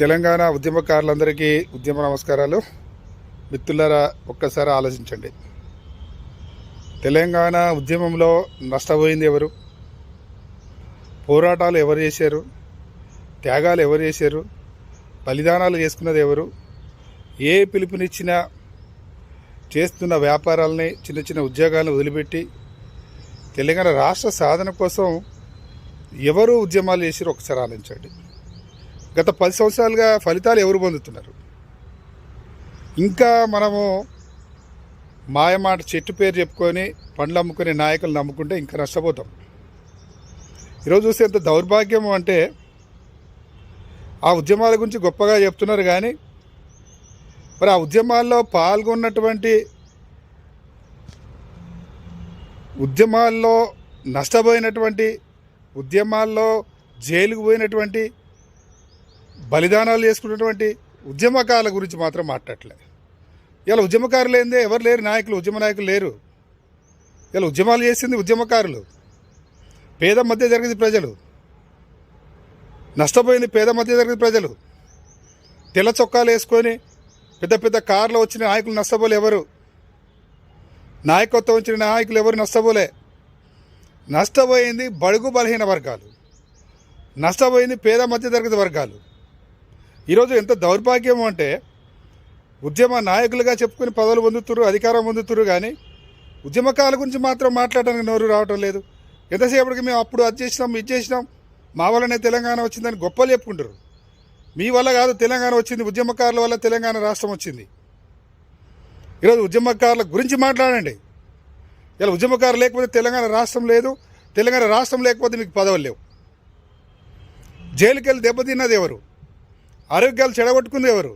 తెలంగాణ ఉద్యమకారులందరికీ ఉద్యమ నమస్కారాలు. మిత్రులారా ఒక్కసారి ఆలోచించండి. తెలంగాణ ఉద్యమంలో నష్టపోయింది ఎవరు? పోరాటాలు ఎవరు చేశారు? త్యాగాలు ఎవరు చేశారు? బలిదానాలు చేసుకున్నది ఎవరు? ఏ పిలుపునిచ్చినా చేస్తున్న వ్యాపారాలని చిన్న చిన్న ఉద్యోగాలను వదిలిపెట్టి తెలంగాణ రాష్ట్ర సాధన కోసం ఎవరు ఉద్యమాలు చేశారో ఒకసారి ఆలోచించండి. గత పది సంవత్సరాలుగా ఫలితాలు ఎవరు పొందుతున్నారు? ఇంకా మనము మాయమాట చెట్టు పేరు చెప్పుకొని పండ్లు అమ్ముకునే నాయకులు నమ్ముకుంటే ఇంకా నష్టపోతాం. ఈరోజు చూస్తే ఎంత దౌర్భాగ్యం అంటే ఆ ఉద్యమాల గురించి గొప్పగా చెప్తున్నారు కానీ మరి ఆ ఉద్యమాల్లో పాల్గొన్నటువంటి ఉద్యమాల్లో నష్టపోయినటువంటి ఉద్యమాల్లో జైలుకు పోయినటువంటి బలిదానాలు చేసుకున్నటువంటి ఉద్యమకాల గురించి మాత్రం మాట్లాడలే. ఇలా ఉద్యమకారులు ఏందే? ఎవరు లేరు నాయకులు ఉద్యమ నాయకులు లేరు. ఇలా ఉద్యమాలు చేసింది ఉద్యమకారులు. పేద మధ్య జరిగింది ప్రజలు. నష్టపోయింది పేద మధ్య జరిగింది ప్రజలు. తెల్ల చొక్కాలు వేసుకొని పెద్ద పెద్ద కార్లు వచ్చిన నాయకులు నష్టపోలే ఎవరు? నాయకత్వం వచ్చిన నాయకులు ఎవరు నష్టపోలే? నష్టపోయింది బడుగు బలహీన వర్గాలు. నష్టపోయింది పేద మధ్య తరగతి వర్గాలు. ఈరోజు ఎంత దౌర్భాగ్యం అంటే ఉద్యమ నాయకులుగా చెప్పుకుని పదవులు పొందుతురు అధికారం పొందుతురు కానీ ఉద్యమకాల గురించి మాత్రం మాట్లాడడానికి నోరు రావటం లేదు. ఎంతసేపటికి మేము అప్పుడు అది చేసినాం ఇది చేసినాం మా వల్లనే తెలంగాణ వచ్చిందని గొప్పలు చెప్పుకుంటారు మీ వల్ల కాదు తెలంగాణ వచ్చింది ఉద్యమకారుల వల్ల తెలంగాణ రాష్ట్రం వచ్చింది. ఈరోజు ఉద్యమకారుల గురించి మాట్లాడండి. ఇలా ఉద్యమకారులు లేకపోతే తెలంగాణ రాష్ట్రం లేదు తెలంగాణ రాష్ట్రం లేకపోతే మీకు పదవులు లేవు. జైలుకెళ్ళి దెబ్బతిన్నది ఎవరు? ఆరోగ్యాలు చెడగొట్టుకుంది ఎవరు?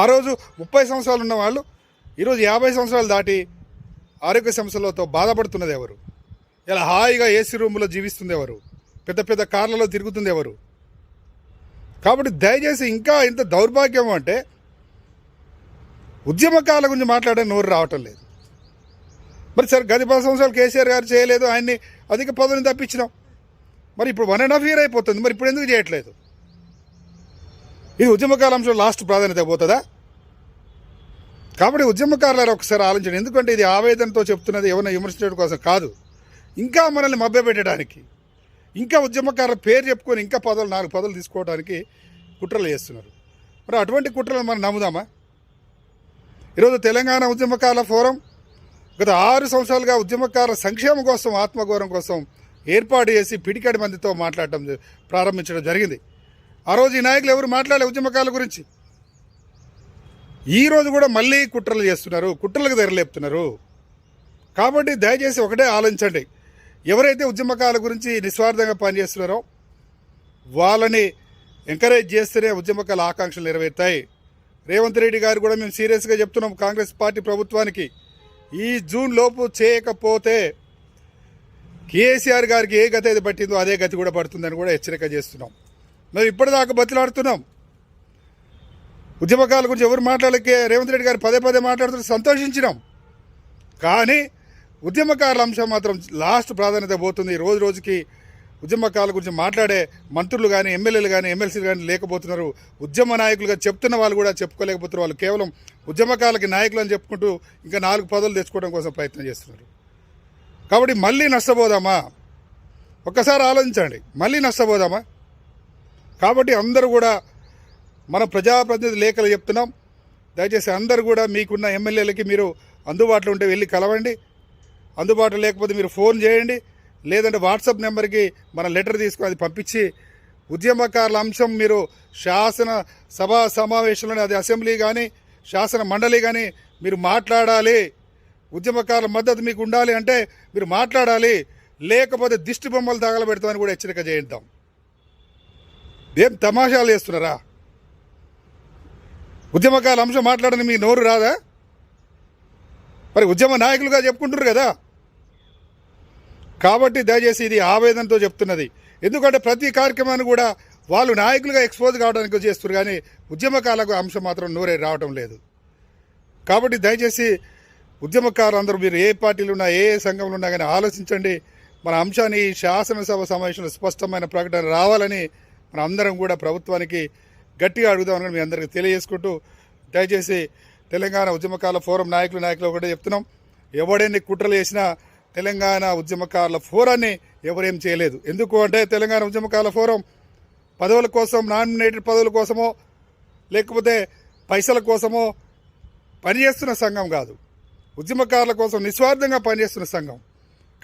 ఆ రోజు ముప్పై సంవత్సరాలు ఉన్న వాళ్ళు ఈరోజు యాభై సంవత్సరాలు దాటి ఆరోగ్య సమస్యలతో బాధపడుతున్నది ఎవరు? ఇలా హాయిగా ఏసీ రూములో జీవిస్తుంది ఎవరు? పెద్ద పెద్ద కార్లలో తిరుగుతుంది ఎవరు? కాబట్టి దయచేసి ఇంకా ఇంత దౌర్భాగ్యం అంటే ఉద్యమకాల గురించి మాట్లాడే నోరు రావటం లేదు. మరి సరే గది పది సంవత్సరాలు కేసీఆర్ గారు చేయలేదు ఆయన్ని అధిక పదవిని తప్పించినాం. మరి ఇప్పుడు వన్ అండ్ హాఫ్ ఇయర్ అయిపోతుంది మరి ఇప్పుడు ఎందుకు చేయట్లేదు? ఇది ఉద్యమకాల అంశం లాస్ట్ ప్రాధాన్యత పోతుందా? కాబట్టి ఉద్యమకారులారు ఒకసారి ఆలోచించండి. ఎందుకంటే ఇది ఆవేదనతో చెప్తున్నది ఎవరైనా విమర్శించడం కోసం కాదు. ఇంకా మనల్ని మభ్యపెట్టడానికి ఇంకా ఉద్యమకారుల పేరు చెప్పుకొని ఇంకా పదవులు నాలుగు పదవులు తీసుకోవడానికి కుట్రలు చేస్తున్నారు. మరి అటువంటి కుట్రలు మనం నమ్ముదామా? ఈరోజు తెలంగాణ ఉద్యమకారుల ఫోరం గత ఆరు సంవత్సరాలుగా ఉద్యమకారుల సంక్షేమం కోసం ఆత్మగౌరవం కోసం ఏర్పాటు చేసి పిడికాడి మందితో మాట్లాడటం ప్రారంభించడం జరిగింది. ఆ రోజు ఈ నాయకులు ఎవరు మాట్లాడే ఉద్యమకాల గురించి. ఈరోజు కూడా మళ్ళీ కుట్రలు చేస్తున్నారు కుట్రలకు ధరలేపుతున్నారు కాబట్టి దయచేసి ఒకటే ఆలోచించండి. ఎవరైతే ఉద్యమకాల గురించి నిస్వార్థంగా పనిచేస్తున్నారో వాళ్ళని ఎంకరేజ్ చేస్తేనే ఉద్యమకాల ఆకాంక్షలు నెరవేరుతాయి. రేవంత్ రెడ్డి గారు కూడా మేము సీరియస్గా చెప్తున్నాం కాంగ్రెస్ పార్టీ ప్రభుత్వానికి. ఈ జూన్ లోపు చేయకపోతే కేసీఆర్ గారికి ఏ గతి అయితే పట్టిందో అదే గతి కూడా పడుతుందని కూడా హెచ్చరిక చేస్తున్నాం. మేము ఇప్పటిదాకా బతిలాడుతున్నాం. ఉద్యమకాల గురించి ఎవరు మాట్లాడకే రేవంత్ రెడ్డి గారు పదే పదే మాట్లాడుతున్న సంతోషించినాం. కానీ ఉద్యమకారుల అంశం మాత్రం లాస్ట్ ప్రాధాన్యత పోతుంది. రోజు రోజుకి ఉద్యమకాల గురించి మాట్లాడే మంత్రులు కానీ ఎమ్మెల్యేలు కానీ ఎమ్మెల్సీలు కానీ లేకపోతున్నారు. ఉద్యమ నాయకులుగా చెప్తున్న వాళ్ళు కూడా చెప్పుకోలేకపోతున్నారు. వాళ్ళు కేవలం ఉద్యమకాలకి నాయకులు అని చెప్పుకుంటూ ఇంకా నాలుగు పదవులు తెచ్చుకోవడం కోసం ప్రయత్నం చేస్తున్నారు. కాబట్టి మళ్ళీ నష్టపోదామా? ఒక్కసారి ఆలోచించండి. మళ్ళీ నష్టపోదామా? కాబట్టి అందరూ కూడా మన ప్రజాప్రతినిధి లేఖలు చెప్తున్నాం. దయచేసి అందరూ కూడా మీకున్న ఎమ్మెల్యేలకి మీరు అందుబాటులో ఉంటే వెళ్ళి కలవండి. అందుబాటులో లేకపోతే మీరు ఫోన్ చేయండి. లేదంటే వాట్సాప్ నెంబర్కి మన లెటర్ తీసుకుని అది పంపించి ఉద్యమకారుల అంశం మీరు శాసన సభా సమావేశంలోనే అది అసెంబ్లీ కానీ శాసన మండలి కానీ మీరు మాట్లాడాలి. ఉద్యమకారుల మద్దతు మీకు ఉండాలి అంటే మీరు మాట్లాడాలి. లేకపోతే దిష్టి బొమ్మలు తగలబెడతామని కూడా హెచ్చరిక చేయిద్దాం ఏం తమాషాలు చేస్తున్నారా? ఉద్యమకాల అంశం మాట్లాడని మీ నోరు రాదా? మరి ఉద్యమ నాయకులుగా చెప్పుకుంటారు కదా? కాబట్టి దయచేసి ఇది ఆవేదనతో చెప్తున్నది. ఎందుకంటే ప్రతి కార్యక్రమాన్ని కూడా వాళ్ళు నాయకులుగా ఎక్స్పోజ్ కావడానికి చేస్తున్నారు కానీ ఉద్యమకాలకు అంశం మాత్రం నోరే రావడం లేదు. కాబట్టి దయచేసి ఉద్యమకారులు అందరూ మీరు ఏ పార్టీలు ఉన్నా ఏ సంఘంలో ఉన్నా కానీ ఆలోచించండి. మన అంశాన్ని ఈ శాసనసభ సమావేశంలో స్పష్టమైన ప్రకటన రావాలని మన అందరం కూడా ప్రభుత్వానికి గట్టిగా అడుగుదామని మీ అందరికీ తెలియజేసుకుంటూ దయచేసి తెలంగాణ ఉద్యమకాల ఫోరం నాయకులు నాయకులు ఒకటే చెప్తున్నాం. ఎవడెన్ని కుట్రలు చేసినా తెలంగాణ ఉద్యమకారుల ఫోరాన్ని ఎవరేం చేయలేదు. ఎందుకు అంటే తెలంగాణ ఉద్యమకాల ఫోరం పదవుల కోసం నామినేటెడ్ పదవుల కోసమో లేకపోతే పైసల కోసమో పనిచేస్తున్న సంఘం కాదు. ఉద్యమకారుల కోసం నిస్వార్థంగా పనిచేస్తున్న సంఘం.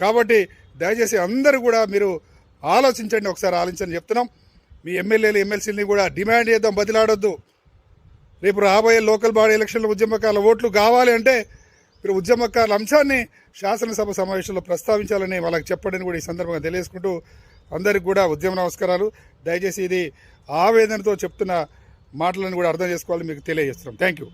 కాబట్టి దయచేసి అందరూ కూడా మీరు ఆలోచించండి ఒకసారి ఆలోచించండి చెప్తున్నాం. మీ ఎమ్మెల్యేలు ఎమ్మెల్సీని కూడా డిమాండ్ చేద్దాం బదిలాడొద్దు రేపు రాబోయే లోకల్ బాడీ ఎలక్షన్ల ఉద్యమకారుల ఓట్లు కావాలి అంటే మీరు ఉద్యమకారుల అంశాన్ని శాసనసభ సమావేశంలో ప్రస్తావించాలని వాళ్ళకి చెప్పడని కూడా ఈ సందర్భంగా తెలియజేసుకుంటూ అందరికి కూడా ఉద్యమ నమస్కారాలు. దయచేసి ఇది ఆవేదనతో చెప్తున్న మాటలను కూడా అర్థం చేసుకోవాలని మీకు తెలియజేస్తున్నాం. Thank you